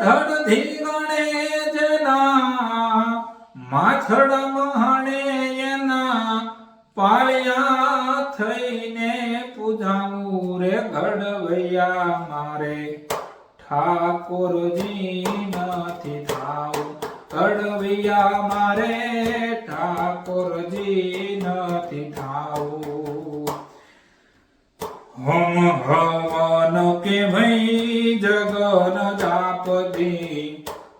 ધડધી ગણેશના માથડ મહાણે એના પાળ્યા થઈને પૂજાવું રે ઘડવૈયા મારે. ઠાકોરજી નથી થાવું, ઘડવૈયા મારે. ઠાકોરજી નથી થાવું. હમ હવન કે ભઈ જગન જાપદી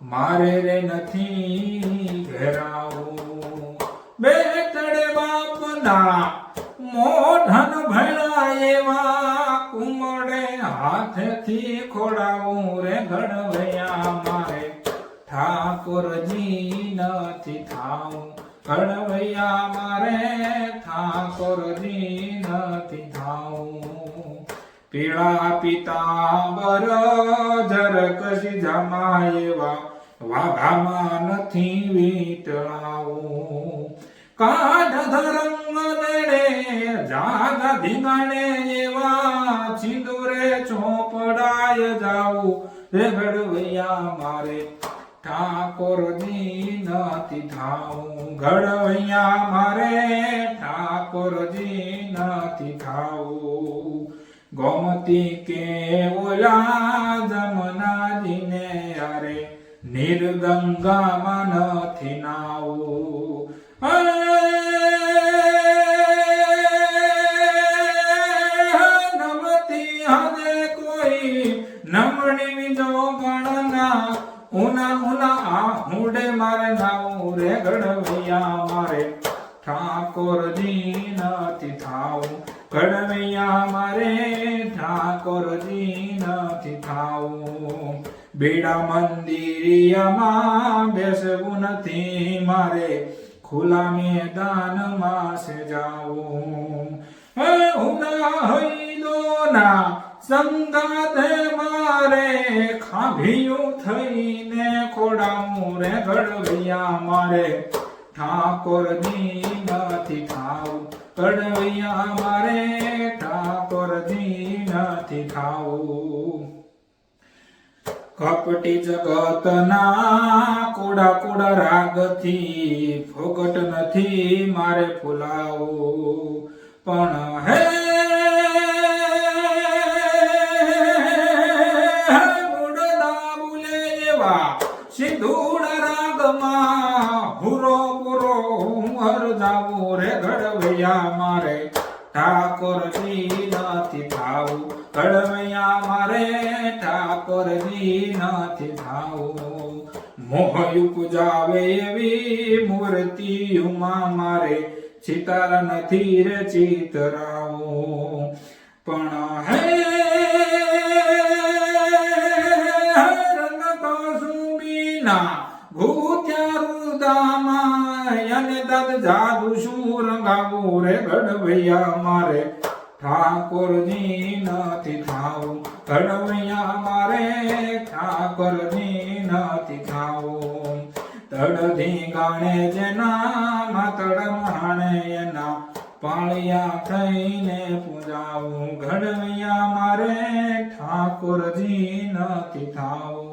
મારે રે નથી ઘેરાવું. બેટડે બાપના મોઢન ભણા એવા કુમડે હાથથી ખોડાવું રે ઘડવૈયા મારે. ઠાકોરજી નથી થાવું ઘડવૈયા મારે ઠાકોરજી નથી પીળા પિતાંબર જરકશી જમાયેવા વાઘામાં નથી વીટળાવું. કાઢ ધરંગ દેડે જાગ ધીંગાણે એવા ચિંદુરે ચોપડાય જાવું. રે ઘડવૈયા મારે ઠાકોરજી નથી થાવું ઘડવૈયા મારે ઠાકોરજી નથી થાવું ગોમતી કે ઓલા જમનાજીને અરે નિર્ગંગામાં નથી નાવું. નમતી હદે કોઈ નમણી બીજો ગણના. ઉના ઉના, આ હુંડે મારે નાવું રે ગડવૈયા મારે. ઠાકોરજી નથી થાવું. ગડવૈયા મારે ઠાકોરજી નથી થાવું બેડા મંદિરિયામાં બેસવું નથી, મારે ખુલા મેદાનમાં સે જાવું હે ઉના હૈદોના સંગાતે મારે ખાભિયું થઈને ખોડાવું. રે ઘડવૈયા મારે ઠાકોરજી નથી ખાવું મારે ઠાકોરજી નથી ખાવું. કપટી જગતના કુડા કુડા રાગથી ફોગટ નથી મારે ફૂલાવું. પણ હે જાવું રે ઘડવૈયા મારે. ઠાકોરજી નથી થાવું ઘડવૈયા મારે ઠાકોરજી નથી થાવું મોહયુક જાવે એવી મૂર્તિઓમાં મારે, ચિતાર નથી રે ચિતરાવું. પણ હે ભૂત્યા રુદામાં અને દદ જાદુ શું રંગાવું રે ગડવૈયા મારે ઠાકોરજી નથી થાવું ગડવૈયા મારે ઠાકોરજી નથી થાવું. તડધી ગાણે જેના માતડ માણે એના. પાળિયા થઈને પૂજાવું ઘડવૈયા મારે ઠાકોરજી નથી થાવું.